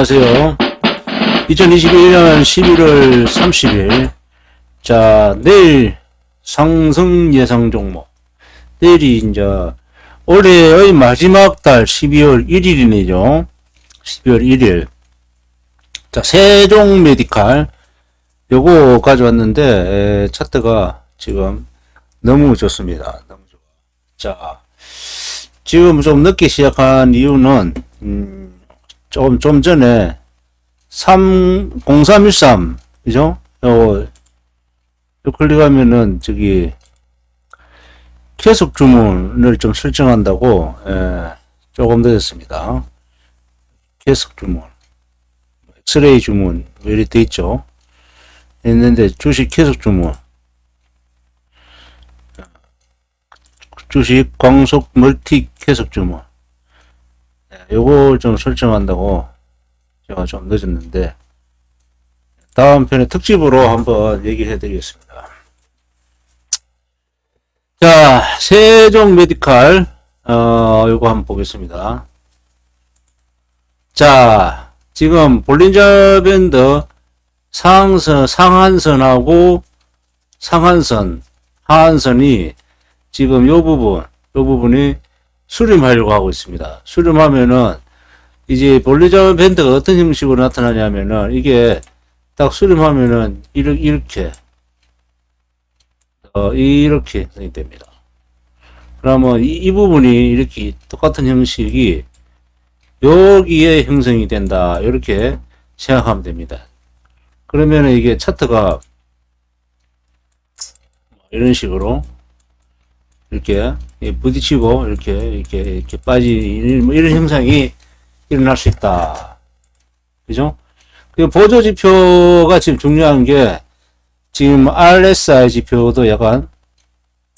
안녕하세요. 2021년 11월 30일. 자, 내일 상승 예상 종목. 내일이 이제 올해의 마지막 달 12월 1일이네요. 12월 1일. 자, 세종 메디칼. 요거 가져왔는데, 에, 차트가 지금 너무 좋습니다. 너무 좋아. 자, 지금 좀 늦게 시작한 이유는, 음, 좀, 좀 전에 3, 0313, 그죠? 요, 요 클릭하면은 저기 계속 주문을 좀 설정한다고, 예, 조금 늦었습니다. 계속 주문. 엑스레이 주문, 뭐 이렇게 돼 있죠? 했는데 주식 계속 주문. 주식 광속 멀티 계속 주문. 네, 요걸 좀 설정한다고 제가 좀 늦었는데 다음 편에 특집으로 한번 얘기해 드리겠습니다. 자, 세종 메디칼 어, 요거 한번 보겠습니다. 자, 지금 볼린저 밴드 상선, 상한선하고 상한선, 하한선이 지금 요 부분, 요 부분이 수렴하려고 하고 있습니다. 수렴하면은 이제 볼리전 밴드가 어떤 형식으로 나타나냐면은 이게 딱 수렴하면은 이렇게 이렇게 어 이렇게 형성이 됩니다. 그러면 이, 이 부분이 이렇게 똑같은 형식이 여기에 형성이 된다 이렇게 생각하면 됩니다. 그러면은 이게 차트가 이런 식으로 이렇게 예, 부딪히고 이렇게 이렇게 이렇게 빠지는 뭐 이런 현상이 일어날 수 있다. 그죠? 그 보조 지표가 지금 중요한 게 지금 RSI 지표도 약간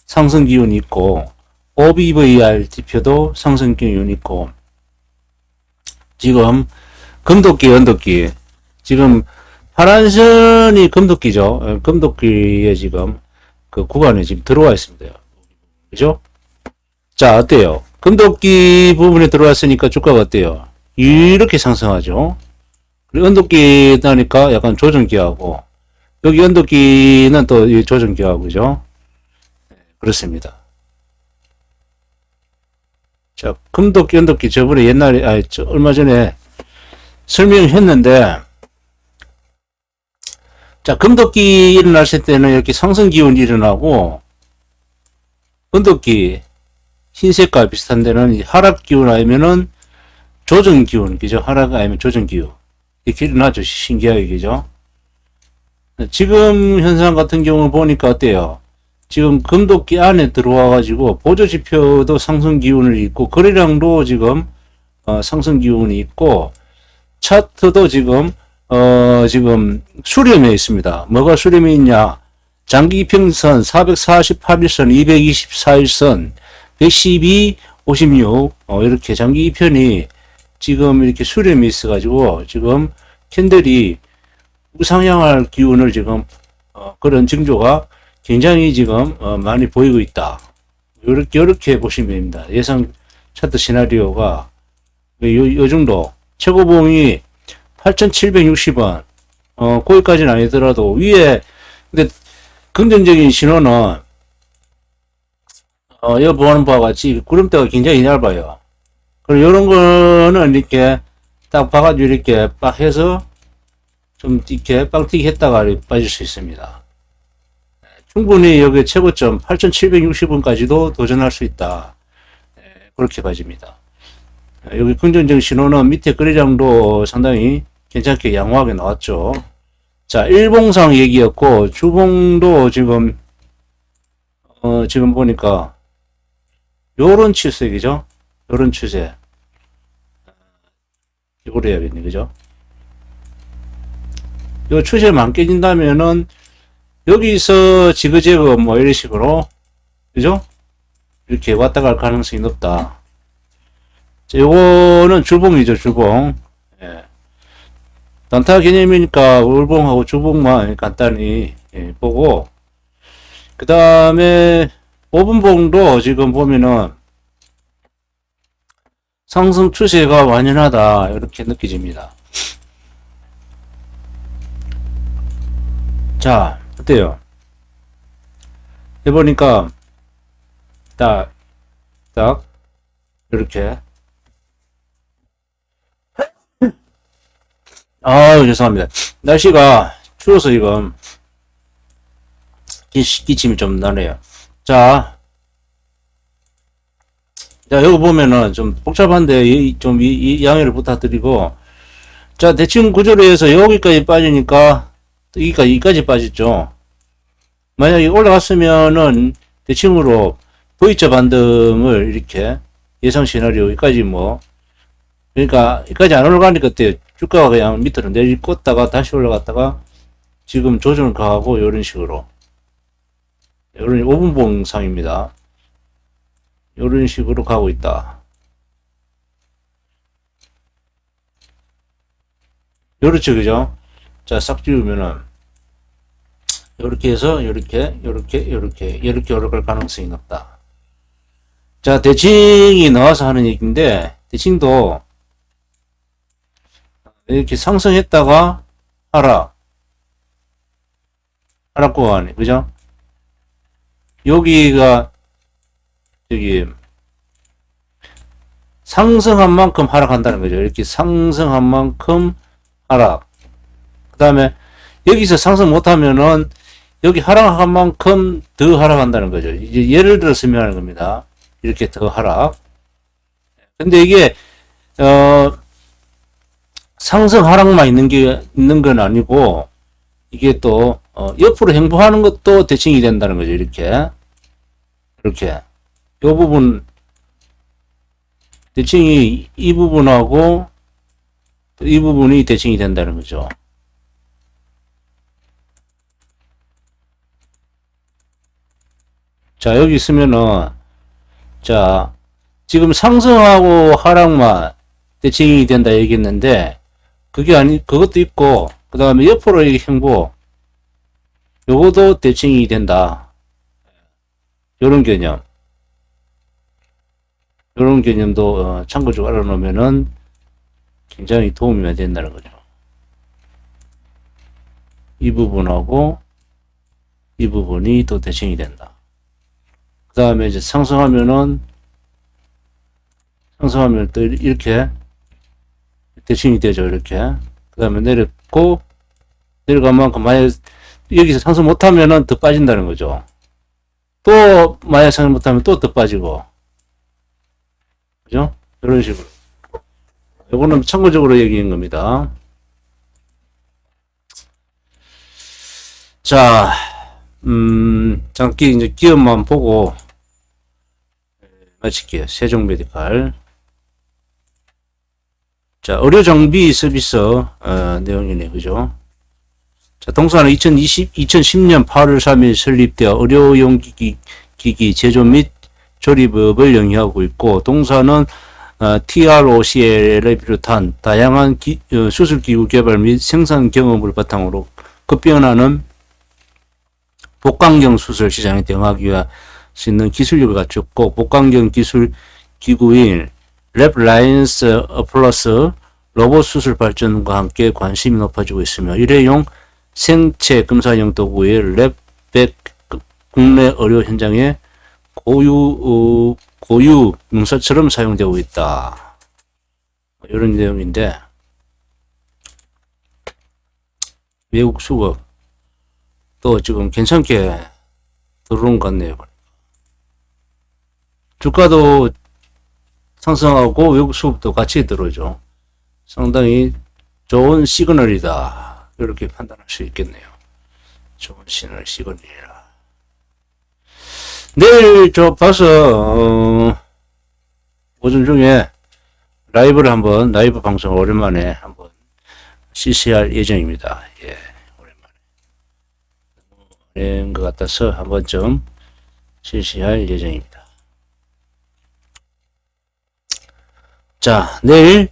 상승 기운이 있고 OBVR 지표도 상승 기운이 있고 지금 금도끼 언덕기 지금 파란 선이 금도끼죠. 예, 금도끼에 지금 그 구간에 지금 들어와 있습니다. 그죠? 자, 어때요? 금도끼 부분에 들어왔으니까 주가가 어때요? 이렇게 상승하죠? 그리고 언덕기 나니까 약간 조정기하고, 여기 언덕기는 또이 조정기하고, 그죠? 네, 그렇습니다. 자, 금도끼, 언덕기 저번에 옛날에, 아, 저 얼마 전에 설명했는데, 자, 금도끼 일어났을 때는 이렇게 상승 기운이 일어나고, 언덕기 흰색과 비슷한 데는 이 하락 기운 아니면은 조정 기운, 그죠? 하락 아니면 조정 기운. 이렇게 일어나죠. 신기하게, 그죠? 지금 현상 같은 경우를 보니까 어때요? 지금 금도끼 안에 들어와가지고 보조 지표도 상승 기운을 있고 거래량도 지금 어, 상승 기운이 있고 차트도 지금 어 지금 수렴에 있습니다. 뭐가 수렴에 있냐? 장기 이평선 448일선, 224일선, 112, 56 어, 이렇게 장기 이편이 지금 이렇게 수렴이 있어가지고 지금 캔들이 우상향할 기운을 지금 어, 그런 징조가 굉장히 지금 어, 많이 보이고 있다. 이렇게 이렇게 보시면 됩니다. 예상 차트 시나리오가 요, 요 정도 최고봉이 8,760원 어 거기까지는 아니더라도 위에 근데 긍정적인 신호는 어, 여기 보는 바와 같이 구름대가 굉장히 얇아요. 그리고 이런 거는 이렇게 딱 봐가지고 이렇게 빡 해서 좀 이렇게 빵튀기 했다가 빠질 수 있습니다. 충분히 여기 최고점 8,760원까지도 도전할 수 있다. 예, 그렇게 봐집니다. 여기 긍정적 신호는 밑에 거래량도 상당히 괜찮게 양호하게 나왔죠. 자, 일봉상 얘기였고, 주봉도 지금, 어, 지금 보니까, 요런 추세이죠? 요런 추세. 이걸 해야겠네, 그죠? 요 추세만 안 깨진다면은, 여기서 지그재그 뭐 이런 식으로, 그죠? 이렇게 왔다 갈 가능성이 높다. 자, 요거는 주봉이죠, 주봉. 예. 단타 개념이니까 울봉하고 주봉만 간단히 예, 보고 그 다음에 오분봉도 지금 보면은 상승 추세가 완연하다 이렇게 느껴집니다. 자 어때요? 해보니까 딱 딱 이렇게 아유, 죄송합니다. 날씨가 추워서 지금, 기, 기침이 좀 나네요. 자, 자, 여기 보면은 좀 복잡한데, 이, 좀, 이, 이 양해를 부탁드리고, 자, 대칭 구조로 해서 여기까지 빠지니까, 여기까지, 여기까지 빠졌죠. 만약에 올라갔으면은, 대칭으로 V자 반등을 이렇게, 예상 시나리오, 여기까지 뭐, 그러니까, 여기까지 안 올라가니까 어때요? 주가가 그냥 밑으로 내리꽂다가 다시 올라갔다가, 지금 조정을 가하고, 이런 식으로. 이런 5분 봉상입니다. 이런 식으로 가고 있다. 요렇죠, 그죠? 자, 싹 지우면은, 요렇게 해서, 요렇게, 요렇게, 요렇게, 요렇게 올라갈 가능성이 높다. 자, 대칭이 나와서 하는 얘기인데, 대칭도, 이렇게 상승했다가, 하락. 하락 구간이, 그죠? 여기가, 저기, 상승한 만큼 하락한다는 거죠. 이렇게 상승한 만큼 하락. 그 다음에 여기서 상승 못하면은 여기 하락한 만큼 더 하락한다는 거죠. 이제 예를 들어 설명하는 겁니다. 이렇게 더 하락. 근데 이게 어 상승 하락만 있는 게 있는 건 아니고 이게 또 어, 옆으로 행보하는 것도 대칭이 된다는 거죠. 이렇게 이렇게 요 부분 대칭이 이 부분하고 이 부분이 대칭이 된다는 거죠. 자, 여기 있으면은, 자, 지금 상승하고 하락만 대칭이 된다 얘기했는데, 그게 아니, 그것도 있고, 그 다음에 옆으로 이 행보, 요것도 대칭이 된다. 요런 개념. 요런 개념도 어, 참고적으로 알아놓으면은 굉장히 도움이 된다는 거죠. 이 부분하고 이 부분이 또 대칭이 된다. 그 다음에 이제 상승하면은 상승하면 또 이렇게 대칭이 되죠. 이렇게. 그 다음에 내렸고 내려간 만큼 만약 여기서 상승 못하면은 더 빠진다는 거죠. 또 만약 상승 못하면 또 더 빠지고 그죠? 이런 식으로. 요거는 참고적으로 얘기한 겁니다. 자, 음, 잠기 이제 기업만 보고 마칠게요. 세종 메디칼. 자, 의료 정비 서비스 어, 내용이네, 그죠? 자, 동사는 2020, 2010년 8월 3일 설립되어 의료용 기기, 기기 제조 및 조립업을 영위하고 있고, 동사는 어, TROCL을 비롯한 다양한 기, 어, 수술기구 개발 및 생산 경험을 바탕으로 급변하는 복강경 수술 시장에 대응하기 위할 수 있는 기술력을 갖췄고, 복강경 기술 기구인 랩라이언스 플러스 로봇 수술 발전과 함께 관심이 높아지고 있으며, 일회용 생체 검사용 도구의 랩백 국내 의료 현장에 고유, 어, 고유 문서처럼 사용되고 있다. 이런 내용인데, 외국 수급 또 지금 괜찮게 들어온 것 같네요. 주가도 상승하고 외국 수급도 같이 들어오죠. 상당히 좋은 시그널이다. 이렇게 판단할 수 있겠네요. 좋은 시그널, 시그널이라. 내일 저 봐서 어, 오전 중에 라이브를 한번 라이브 방송 오랜만에 한번 CC할 예정입니다. 예, 오랜만에 오랜 것 같아서 한번 좀 실시할 예정입니다. 자, 내일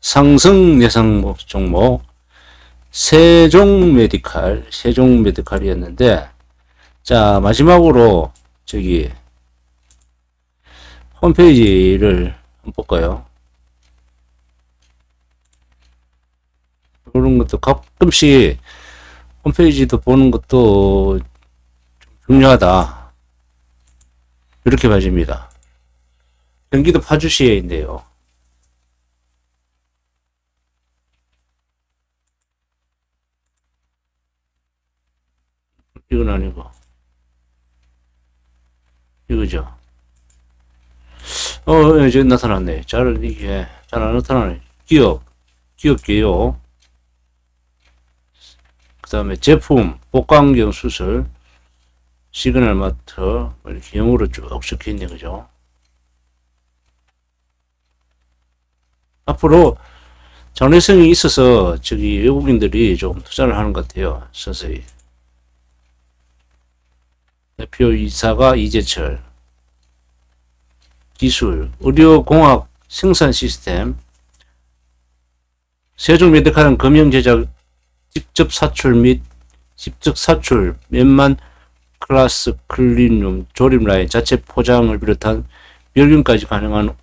상승 예상 종목 세종 메디칼, 세종 메디칼이었는데 자 마지막으로 저기 홈페이지를 한번 볼까요? 그런 것도 가끔씩 홈페이지도 보는 것도 좀 중요하다. 이렇게 봐집니다. 경기도 파주시에 있네요. 이건 아니고. 이거죠. 어, 예, 이제 나타났네. 잘, 이게, 잘 안 나타나네. 기업, 기업계요. 그 다음에 제품, 복강경 수술, 시그널 마트, 뭐 이렇게 영어로 쭉 적혀 있네, 그죠? 앞으로 장래성이 있어서 저기 외국인들이 좀 투자를 하는 것 같아요. 서서히. 대표 이사가 이재철. 기술, 의료공학 생산 시스템, 세종 메디칼은 금형 제작, 직접 사출 및 직접 사출, 몇만 클라스 클린룸, 조립 라인, 자체 포장을 비롯한 멸균까지 가능한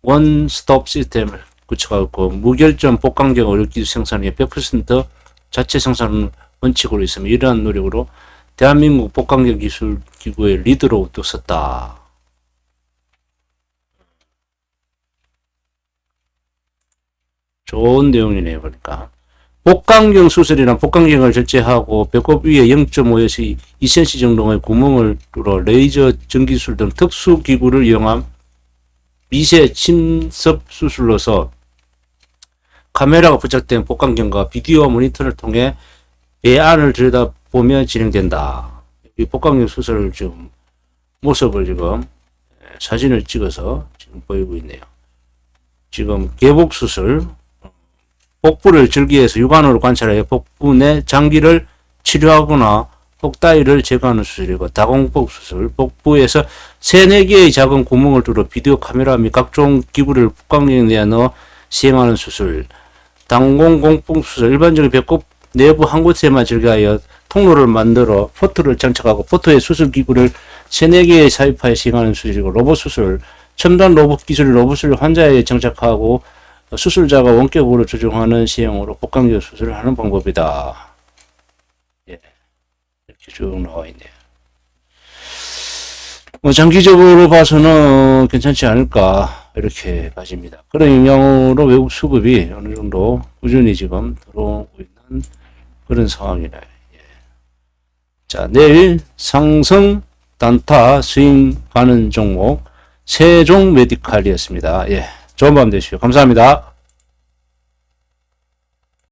원스톱 시스템을 구축하고 무결점 복강경 의료기술 생산에 100% 자체 생산 원칙으로 있으며 이러한 노력으로 대한민국 복강경 기술 기구의 리더로 또 섰다. 좋은 내용이네요, 보니까. 복강경 수술이란 복강경을 절제하고 배꼽 위에 0.5에서 2cm 정도의 구멍을 뚫어 레이저 전기술 등 특수 기구를 이용한 미세 침습 수술로서 카메라가 부착된 복강경과 비디오 모니터를 통해 배 안을 들여다 보며 진행된다. 이 복강경 수술을 지금 모습을 지금 사진을 찍어서 지금 보이고 있네요. 지금 개복 수술, 복부를 절기해서 육안으로 관찰하여 복부 내 장기를 치료하거나 혹다이를 제거하는 수술이고 다공복 수술, 복부에서 세네 개의 작은 구멍을 뚫어 비디오 카메라 및 각종 기구를 복강경에 내어 넣어 시행하는 수술, 당공공뽕 수술, 일반적인 배꼽 내부 한 곳에만 절개하여 통로를 만들어 포트를 장착하고 포트에 수술 기구를 세네 개의 삽입하여 시행하는 수술이고 로봇 수술, 첨단 로봇 기술 로봇을 환자에 장착하고 수술자가 원격으로 조종하는 시행으로 복강경 수술을 하는 방법이다. 예. 이렇게 쭉 나와 있네요. 뭐 장기적으로 봐서는 괜찮지 않을까 이렇게 봐집니다. 그런 영향으로 외국 수급이 어느 정도 꾸준히 지금 들어오고 있는 그런 상황이네. 예. 자 내일 상승 단타 스윙 가는 종목 세종 메디칼이었습니다. 예. 좋은 밤 되시오. 감사합니다.